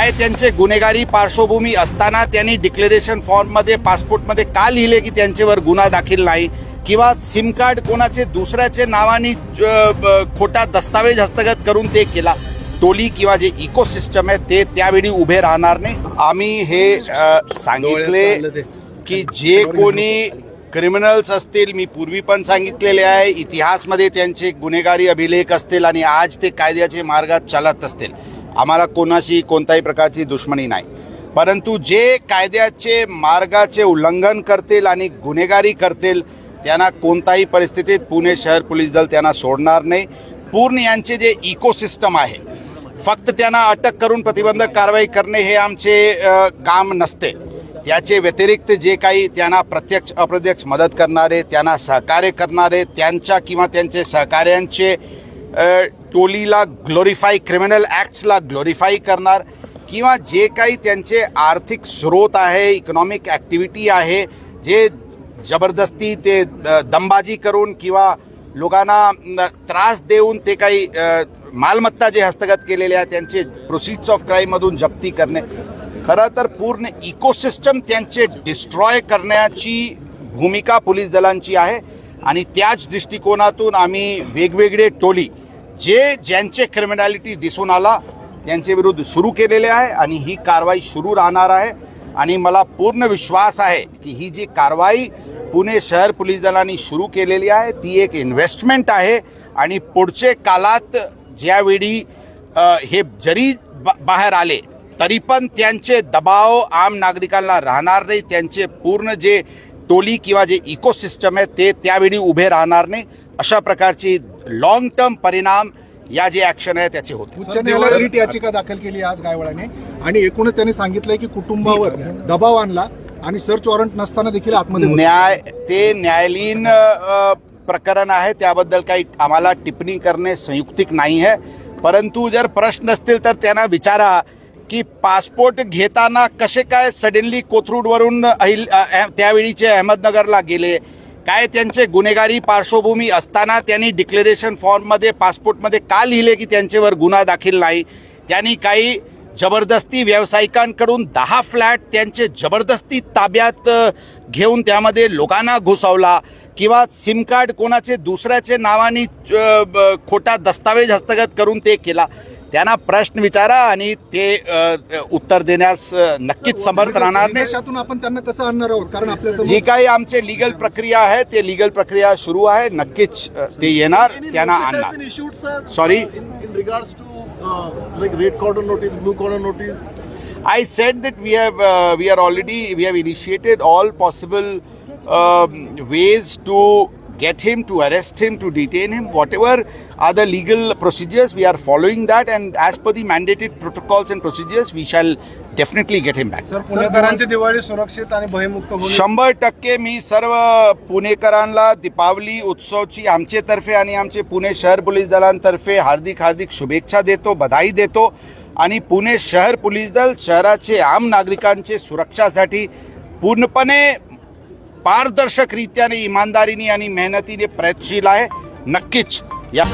काय त्यांचे गुन्हेगारी पार्श्वभूमी असताना त्यांनी डिक्लेरेशन फॉर्ममध्ये पासपोर्टमध्ये का लिहिले की त्यांच्यावर गुन्हा दाखल नाही? किंवा सिम कार्ड कोणाचे दुसऱ्याचे नावाने खोटा दस्तावेज हस्तगत करून ते केला? टोली किंवा जे इकोसिस्टम आहे ते त्यावेळी उभे राहणार नाही. आम्ही हे सांगितले की जे कोणी क्रिमिनल्स असतील मी पूर्वी पण सांगितलेले आहे इतिहासमध्ये त्यांचे गुन्हेगारी अभिलेख असतील आणि आज ते कायद्याचे मार्गात चालत असतील. आम्हाला कोणाशी कोणत्याही प्रकारची दुश्मनी नाही. परंतु जे कायद्याचे मार्गाचे उल्लंघन करतील आणि गुन्हेगारी करतील त्यांना कोणत्याही परिस्थितीत पुणे शहर पोलीस दल त्यांना सोडणार नाही. पूर्ण यांचे जे इकोसिस्टम आहे फक्त त्यांना अटक करून प्रतिबंधक कारवाई करणे हे आमचे काम नसते. त्याचे व्यतिरिक्त जे काही त्यांना प्रत्यक्ष अप्रत्यक्ष मदत करणारे त्यांना सहकार्य करणारे त्यांच्या किंवा त्यांचे सहकार्यांचे टोलीला ग्लोरीफाय क्रिमिनल ॲक्ट्सला ग्लोरीफाय करणार किंवा जे काही त्यांचे आर्थिक स्रोत आहे इकॉनॉमिक ॲक्टिव्हिटी आहे जे जबरदस्ती ते दमबाजी करून किंवा लोकांना त्रास देऊन ते काही मालमत्ता जे हस्तगत केलेले आहे त्यांचे प्रोसिड्स ऑफ क्राईममधून जप्ती करणे. खरं तर पूर्ण इकोसिस्टम त्यांचे डिस्ट्रॉय करण्याची भूमिका पोलीस दलांची आहे. आणि त्याच दृष्टिकोनातून आम्ही वेगवेगळे टोली जे ज्यांचे क्रिमिनॅलिटी दिसून आला त्यांचे विरुद्ध सुरू केलेले आहे आणि ही कारवाई सुरू राहणार आहे. आणि मला पूर्ण विश्वास आहे की ही जी कारवाई पुणे शहर पोलीस दलांनी सुरू केलेली आहे ती एक इन्व्हेस्टमेंट आहे. आणि पुढचे काळात ज्यावेळी हे जरी बाहेर आले तरी पण त्यांचे दबाव आम नागरिकांना राहणार नाही. त्यांचे पूर्ण जे टोली किंवा जे इकोसिस्टम आहे ते त्यावेळी उभे राहणार नाही. अशा प्रकारची लॉंग टर्म परिणाम या जे ॲक्शन आहे त्याचे होते. उच्च न्यायालयात रीट याचिका दाखल केली आज गायवळाने आणि एकूणच त्यांनी सांगितलंय की कुटुंबावर दबाव आणला आणि सर्च वॉरंट नसताना देखील आतमध्ये. न्याय ते न्यायालयीन प्रकरण आहे त्याबद्दल काही आम्हाला टिप्पणी करणे संयुक्तिक नाही आहे. परंतु जर प्रश्न असतील तर त्यांना विचारा. की पासपोर्ट घेताना कसे काय सडनली कोथरूडवरून अहिल त्यावेळीचे अहमदनगरला गेले? काय त्यांचे गुन्हेगारी पार्श्वभूमी असताना त्यांनी डिक्लेरेशन फॉर्ममध्ये पासपोर्टमध्ये का लिहिले की त्यांच्यावर गुन्हा दाखल नाही? त्यांनी काही जबरदस्ती व्यावसायिकांकडून दहा फ्लॅट त्यांचे जबरदस्ती ताब्यात घेऊन त्यामध्ये लोकांना घुसवला किंवा सिम कार्ड कोणाचे दुसऱ्याचे नावाने खोटा दस्तावेज हस्तगत करून ते केला? त्यांना प्रश्न विचारा आणि ते उत्तर देण्यास नक्कीच समर्थ राहणार. देशातून आपण त्यांना कसं आणणार आहोत? कारण आपल्या काही आमचे लिगल प्रक्रिया आहे ते लिगल प्रक्रिया सुरू आहे. नक्कीच ते येणार त्यांना आणणार. Sorry I said that we have we are already we have initiated all possible ways to get him, to arrest him, to detain him. Whatever are the legal procedures, we are following that, and as per the mandated protocols and procedures, we shall definitely get him back. Sir पुणेकरांची Diwali सुरक्षित आणि भयमुक्त होईल शंभर टक्के मी सर्व पुणेकरांना दीपावली उत्सवची आमचेतर्फे आणि आमचे पुणे शहर पोलीस दलांतर्फे हार्दिक हार्दिक शुभेच्छा देतो बधाई देतो आणि पुणे शहर पोलीस दल शहराचे आम नागरिकांचे सुरक्षासाठी पूर्णपणे पारदर्शकरित्याने इमानदारीने आणि मेहनतीने प्रयत्नशील आहे. नक्कीच या